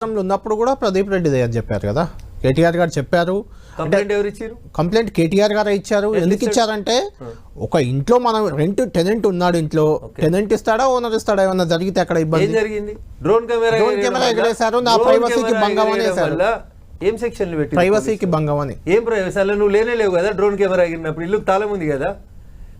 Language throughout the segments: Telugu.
అధికారంలో ఉన్నప్పుడు కూడా ప్రదీప్ రెడ్డిదే అని చెప్పారు కదా. కేటీఆర్ గారు చెప్పారు. కంప్లైంట్ ఎవరు ఇచ్చారు? కంప్లైంట్ కేటీఆర్ గారు ఇచ్చారు. ఎందుకు ఇచ్చారంటే ఒక ఇంట్లో మనం రెంట్ టెనెంట్ ఉన్నాడు ఇంట్లో. టెనెంట్ ఇస్తాడా ఓనర్ ఇస్తాడా ఏమన్నా జరిగితే అక్కడ ఇబ్బంది? జరిగింది? డ్రోన్ కెమెరా ఎగరేశారు, నా Drone privacy కి camera భంగం. వల్ల ఏం సెక్షన్లు పెట్టి ప్రైవసీకి భంగం అని. ఏం ప్రైవసీ అలా నువ్వు లేనే లేవు కదా డ్రోన్ కెమెరా ఎగిరినప్పుడు. ఇల్లు తాళం ఉంది కదా?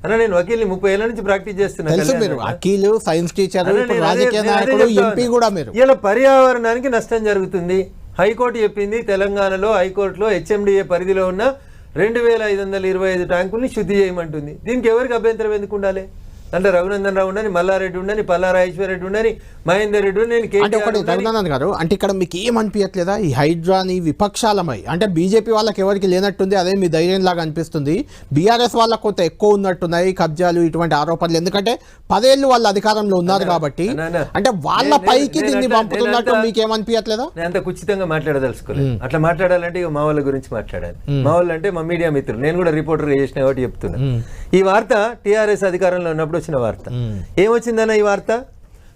అన్న నేను వకీల్ని ముప్పై ఏళ్ళ నుంచి ప్రాక్టీస్ చేస్తున్నా తెలుసు కళ్యాణ్ మీరు. అన్న. వకీలు సైన్స్ టీచర్ అన్న, ఇప్పుడు నేను అదే- రాజకీయ నేను అదే నాయకుడు చెప్తా ఎంపీ ఉన్నా. కూడా మీరు. ఇలా పర్యావరణానికి నష్టం జరుగుతుంది. హైకోర్టు చెప్పింది తెలంగాణలో హైకోర్టులో హెచ్ఎండిఏ పరిధిలో ఉన్న రెండు వేల ఐదు వందల ఇరవై ఐదు ట్యాంకుల్ని శుద్ధి చేయమంటుంది. దీనికి ఎవరికి అభ్యంతరం ఎందుకు ఉండాలి? అంటే రఘునందన్ రావు ఉండని మల్లారెడ్డి ఉండని పల్లారాజేశ్వర రెడ్డి ఉండని మహేందర్ రెడ్డి ఉండని అంటే ఒకటి. రఘునందన్ గారు అంటే ఇక్కడ మీకు ఏం అనిపించట్లేదా ఈ హైడ్రాని విపక్షాలమై అంటే బీజేపీ వాళ్ళకి ఎవరికి లేనట్టుంది అదే మీ ధైర్యం లాగా అనిపిస్తుంది. బీఆర్ఎస్ వాళ్ళకి కొంత ఎక్కువ ఉన్నట్టున్నాయి కబ్జాలు ఇటువంటి ఆరోపణలు. ఎందుకంటే పదేళ్ళు వాళ్ళు అధికారంలో ఉన్నారు కాబట్టి. అంటే వాళ్ళ పైకి నేను దీన్ని పంపుతున్నట్టు మీకు ఏమనిపించట్లేదా నేను అంత కుచితంగా మాట్లాడదలుచుకోలేదు. అట్లా మాట్లాడాలంటే ఇక మా వాళ్ళ గురించి మాట్లాడాలి. మా వాళ్ళు అంటే మా మీడియా మిత్రులు. నేను కూడా రిపోర్టర్ చేసిన కాబట్టి చెప్తున్నా. ఈ వార్త టిఆర్ఎస్ అధికారంలో ఉన్నప్పుడు వచ్చిన వార్త. ఏమొచ్చిందన్న ఈ వార్త?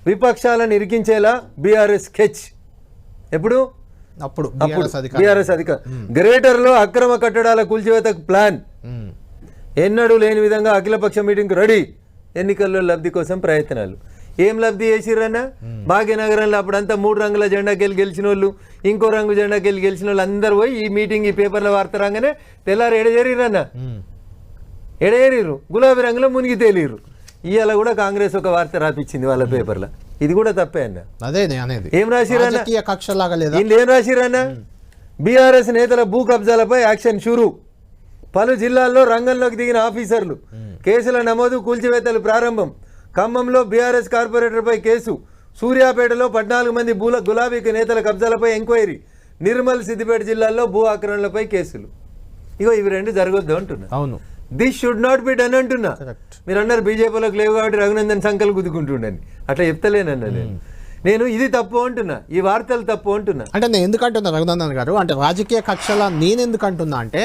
విపక్షాలను ఇరికించేలా బీఆర్ఎస్ స్కెచ్ ఎప్పుడు? అప్పుడు అప్పుడు బీఆర్ఎస్ అధికారం బీఆర్ఎస్ అధికారం. గ్రేటర్లో అక్రమ కట్టడాల కూల్చివేతకు ప్లాన్. ఎన్నడూ లేని విధంగా అఖిలపక్ష మీటింగ్ రెడీ. ఎన్నికల్లో లబ్ధి కోసం ప్రయత్నాలు. ఏం లబ్ధి చేసిర్రన్న? భాగ్యనగరంలో అప్పుడంతా మూడు రంగుల జెండాకెళ్ళి గెలిచిన వాళ్ళు ఇంకో రంగు జెండాకెళ్ళి గెలిచిన వాళ్ళు అందరు పోయి ఈ మీటింగ్ ఈ పేపర్ల వార్త రాగానే తెల్లారు ఎడజేరిరన్న ఉమ్. ఎడేరిరు గులాబీ రంగులో మునిగి తేలిరు ఇవాళ కూడా కాంగ్రెస్ ఒక వార్త రాపిచ్చింది వాళ్ళ పేపర్లో. ఇది కూడా తప్పే అన్న. అదే నేను అనేది. ఏం రాసిరన్న రాజకీయ కక్షలాగా లేదా? వీళ్ళు ఏం రాసిరన్న బీఆర్ఎస్ నేతల భూ కబ్జాలపై యాక్షన్ షురు. పలు జిల్లాల్లో రంగంలోకి దిగిన ఆఫీసర్లు. కేసుల నమోదు కూల్చివేతలు ప్రారంభం. ఖమ్మంలో బీఆర్ఎస్ కార్పొరేటర్పై కేసు. సూర్యాపేటలో పద్నాలుగు మంది భూల గులాబీ నేతల కబ్జాలపై ఎంక్వైరీ. నిర్మల్ సిద్దిపేట జిల్లాల్లో భూ ఆక్రమణలపై కేసులు. ఇగో ఇవి రెండు జరగొద్దు అంటున్నా. అవును. This should not be done అంటున్నా. మీరు అన్నారు బీజేపీలోకి లేవు కాబట్టి రఘునందన్ సంకలు గుద్దుకుంటుండని. అట్లా చెప్తలేనన్నా నేను. నేను ఇది తప్పు అంటున్నా. ఈ వార్తలు తప్పు అంటున్నా. అంటే నేను ఎందుకు అంటున్నా రఘునందన్ గారు? అంటే రాజకీయ కక్షల నేను ఎందుకు అంటున్నా అంటే